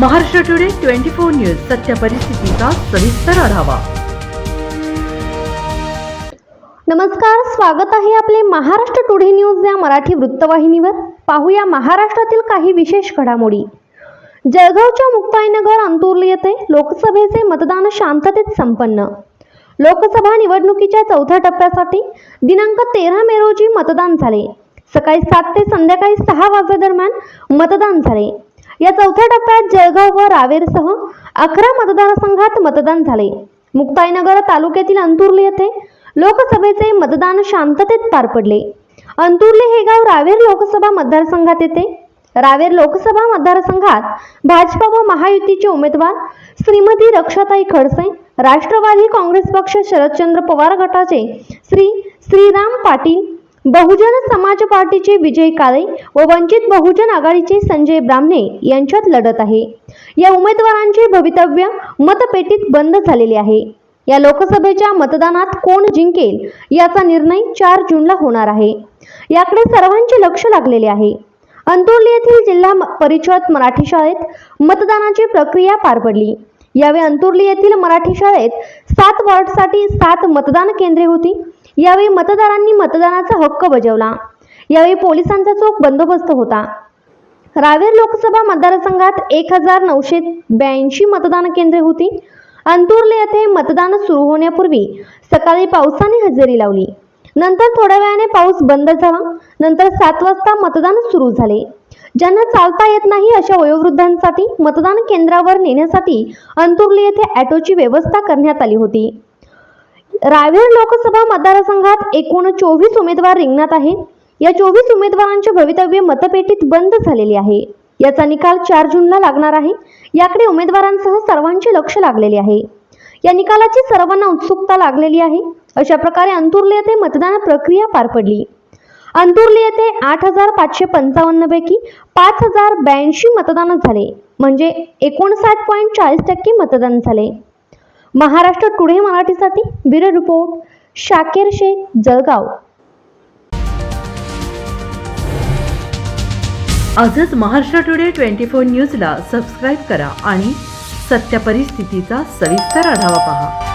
Maharashtra today twenty four news सत्य परिस्थितीचा सविस्तर आढावा. नमस्कार स्वागत आहे आपले महाराष्ट्र टुडे न्यूज या मराठी वृत्तवाहिनीवर. पाहूया महाराष्ट्रातील काही विशेष घडामोडी. जळगावच्या मुक्ताईनगर अंतुर्ली येथे लोकसभेचे मतदान शांततेत संपन्न. लोकसभा निवडणुकीच्या चौथ्या टप्प्यासाठी दिनांक तेरा मे रोजी मतदान झाले. सकाळी सात ते संध्याकाळी सहा वाजेदरम्यान मतदान झाले. या चौथ्या टप्प्यात जळगाव व रावेरसह अकरा मतदारसंघात मतदान झाले. मुक्ताईनगर तालुक्यातील अंतुर्ली येथे लोकसभेचे मतदान शांततेत पार पडले. अंतुर्ली हे गाव रावेर लोकसभा मतदारसंघात येते. रावेर लोकसभा मतदारसंघात भाजपा व महायुतीचे उमेदवार श्रीमती रक्षाताई खडसे राष्ट्रवादी काँग्रेस पक्ष शरदचंद्र पवार गटाचे श्री श्रीराम पाटील बहुजन समाज पार्टीचे विजय काळे व वंचित बहुजन आघाडीचे संजय ब्राह्मणे यांच्यात लढत आहे. या उमेदवारांचे भवितव्य मतपेटीत बंद झालेले आहे. या लोकसभेच्या मतदानात कोण जिंकेल याचा निर्णय चार जूनला होणार आहे. याकडे सर्वांचे लक्ष लागलेले आहे. अंतुर्ली येथील जिल्हा म- परिषद मराठी शाळेत मतदानाची प्रक्रिया पार पडली. यावेळी अंतुर्ली येथील मराठी शाळेत सात वॉर्डसाठी सात मतदान केंद्रे होती. यावेळी मतदारांनी मतदानाचा हक्क बजावला. यावेळी पोलिसांचा चोख बंदोबस्त होता. रावेर लोकसभा मतदारसंघात एक हजार नऊशे ब्याऐंशी मतदान केंद्रे होती. अंतुर्ले येथे मतदान सुरू होण्यापूर्वी सकाळी पावसाने हजेरी लावली. नंतर थोड्या वेळाने पाऊस बंद झाला. नंतर सात वाजता मतदान सुरू झाले. ज्यांना चालता येत नाही अशा वयोवृद्धांसाठी मतदान केंद्रावर नेण्यासाठी अंतुर्ले येथे ॲटोची व्यवस्था करण्यात आली होती. रावेर लोकसभा मतदारसंघात एकूण चोवीस उमेदवार रिंगणात आहे या चोवीस उमेदवारांचे भवितव्य मतपेटीत बंद झालेले आहे. याचा निकाल चार जूनला लागणार आहे. याकडे उमेदवारांसह सर्वांचे लक्ष लागलेले आहे. या निकालाची सर्वांना उत्सुकता लागलेली आहे. अशा प्रकारे अंतुर्ले येथे मतदान प्रक्रिया पार पडली. अंतुर्ली येथे आठ हजार पाचशे पंचावन्न पैकी पाच हजार ब्याऐंशी मतदान झाले. म्हणजे एकोणसाठ पॉईंट चाळीस टक्के मतदान झाले. महाराष्ट्र टुडे मराठीसाठी ब्युरो रिपोर्ट शाकेर शेख जळगाव. आजच महाराष्ट्र टुडे ट्वेंटी फोर न्यूजला सबस्क्राईब करा आणि सत्य परिस्थितीचा सविस्तर आढावा पहा.